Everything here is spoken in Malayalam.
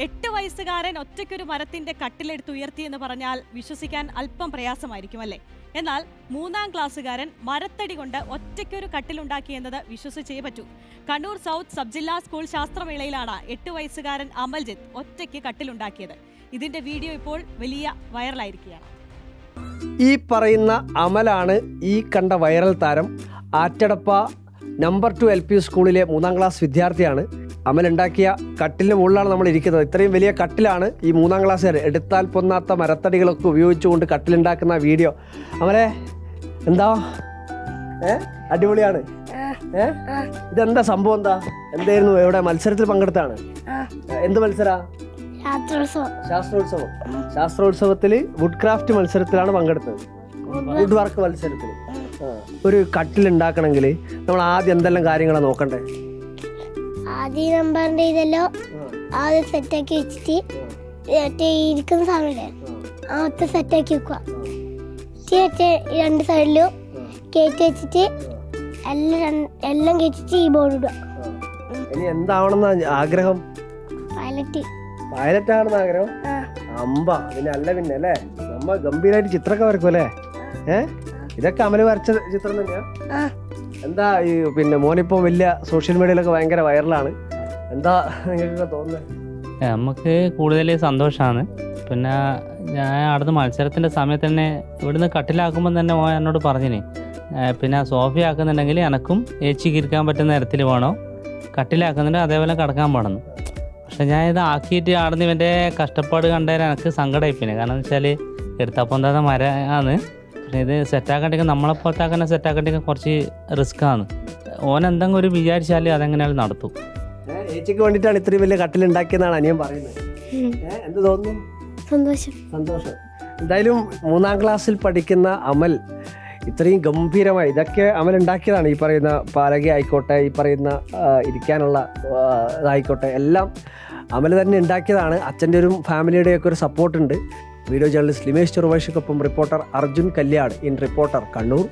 എട്ട് വയസ്സുകാരൻ ഒറ്റയ്ക്കൊരു മരത്തിന്റെ കട്ടിലെടുത്ത് ഉയർത്തിയെന്ന് പറഞ്ഞാൽ വിശ്വസിക്കാൻ അല്പം പ്രയാസമായിരിക്കും അല്ലേ? എന്നാൽ മൂന്നാം ക്ലാസ്സുകാരൻ മരത്തടി കൊണ്ട് ഒറ്റയ്ക്കൊരു കട്ടിലുണ്ടാക്കിയെന്നത് വിശ്വസിച്ചേ പറ്റൂ. കണ്ണൂർ സൗത്ത് സബ് ജില്ലാ സ്കൂൾ ശാസ്ത്രമേളയിലാണ് എട്ട് വയസ്സുകാരൻ അമൽജിത്ത് ഒറ്റയ്ക്ക് കട്ടിലുണ്ടാക്കിയത്. ഇതിന്റെ വീഡിയോ ഇപ്പോൾ വലിയ വൈറലായിരിക്കുകയാണ്. ഈ പറയുന്ന അമലാണ് ഈ കണ്ട വൈറൽ താരം Attadappa number two L P സ്കൂളിലെ മൂന്നാം ക്ലാസ് വിദ്യാർത്ഥിയാണ്. അമൽ ഉണ്ടാക്കിയ കട്ടിലിന് മുകളിലാണ് നമ്മൾ ഇരിക്കുന്നത്. ഇത്രയും വലിയ കട്ടിലാണ് ഈ മൂന്നാം ക്ലാസ്സുകാർ എടുത്താൽ പൊന്നാത്ത മരത്തടികളൊക്കെ ഉപയോഗിച്ചുകൊണ്ട് കട്ടിലുണ്ടാക്കുന്ന വീഡിയോ. അമലെ എന്താ? ഏ? അടിപൊളിയാണ്. ഏ? ഇതെന്താ സംഭവം എന്താ? എന്തായിരുന്നു? എവിടെ? മത്സരത്തിൽ പങ്കെടുത്താണ്. എന്ത് മത്സര? ശാസ്ത്രോത്സവം. ശാസ്ത്രോത്സവത്തിൽ വുഡ് ക്രാഫ്റ്റ് മത്സരത്തിലാണ് പങ്കെടുത്തത്. വുഡ് വർക്ക് മത്സരത്തിൽ. ഒരു കട്ടിൽ ഉണ്ടാക്കണമെങ്കിൽ നമ്മൾ ആദ്യം എന്തെല്ലാം കാര്യങ്ങളാണ് നോക്കണ്ടേ? ആദ്യം നമ്പറിന്റെ ഇതെല്ലോ ആദ്യം സെറ്റാക്കി വെച്ചിട്ട് മറ്റേ ഇരിക്കുന്ന സാധനമില്ലേ ആ. ഒത്ത സെറ്റാക്കി വെക്കുക. മറ്റേ രണ്ട് സൈഡിലും കയറ്റി വെച്ചിട്ട് എല്ലാം എല്ലാം കയറ്റിട്ട് ഈ ബോർഡ് ഇടുക. ഇനി എന്താവണമെന്ന ആഗ്രഹം? പൈലറ്റ് പൈലറ്റ് ആണെന്ന് ആഗ്രഹം? അമ്പ. പിന്നെ അല്ല പിന്നെ അല്ലേ? നമ്മ ഗംഭീരമായിട്ട് ചിത്രമൊക്കെ വരക്കും അല്ലേ ഏ? ഇതൊക്കെ അമൽ വരച്ച ചിത്രം തന്നെയാ. എന്താ ഈ പിന്നെ മോനിപ്പം വലിയ സോഷ്യൽ മീഡിയയിലൊക്കെ ഭയങ്കര വൈറലാണ് എന്താ നിങ്ങൾക്ക് തോന്നുന്നത് നമുക്ക് കൂടുതൽ സന്തോഷമാണ് പിന്നെ ഞാൻ അവിടുന്ന് മത്സരത്തിന്റെ സമയത്ത് തന്നെ ഇവിടുന്ന് കട്ടിലാക്കുമ്പോൾ തന്നെ മോൻ എന്നോട് പറഞ്ഞിനി. പിന്നെ സോഫി ആക്കുന്നുണ്ടെങ്കിൽ എനക്കും ഏച്ചി ഇരിക്കാൻ പറ്റുന്ന തരത്തിൽ വേണോ. കട്ടിലാക്കുന്നുണ്ട് അതേപോലെ കിടക്കാൻ പാടുന്നു പക്ഷെ ഞാൻ ഇത് ആക്കിയിട്ട് അവിടുന്ന് ഇവന്റെ കഷ്ടപ്പാട് കണ്ടതിന് എനിക്ക് സങ്കടമായി പിന്നെ. കാരണം എന്ന് വെച്ചാൽ എടുത്തപ്പം തന്നെ മര പക്ഷേ ഇത് സെറ്റാക്കണ്ടെങ്കിൽ നമ്മളെപ്പോലത്തെ ആക്കുന്ന സെറ്റാക്കണ്ടെങ്കിൽ കുറച്ച് റിസ്ക് ആണ്. ഓൻ എന്തെങ്കിലും ഒരു വിചാരിച്ചാൽ അതെങ്ങനെയാണ് നടത്തും. ചേച്ചിക്ക് വേണ്ടിയിട്ടാണ് ഇത്രയും വലിയ കട്ടിൽ ഉണ്ടാക്കിയെന്നാണ് അനിയൻ പറയുന്നത്. എന്ത് തോന്നുന്നു? സന്തോഷം. സന്തോഷം. എന്തായാലും മൂന്നാം ക്ലാസ്സിൽ പഠിക്കുന്ന അമൽ ഇത്രയും ഗംഭീരമായി ഇതൊക്കെ അമൽ ഉണ്ടാക്കിയതാണ് ഈ പറയുന്ന പാലക ആയിക്കോട്ടെ ഈ പറയുന്ന ഇരിക്കാനുള്ള ഇതായിക്കോട്ടെ എല്ലാം അമൽ തന്നെ ഉണ്ടാക്കിയതാണ്. അച്ഛന്റെ ഒരു ഫാമിലിയുടെയൊക്കെ ഒരു സപ്പോർട്ടുണ്ട് video journalist Limesh ചെറുവാശിക്കൊപ്പം reporter Arjun Kalyan in reporter Kannur.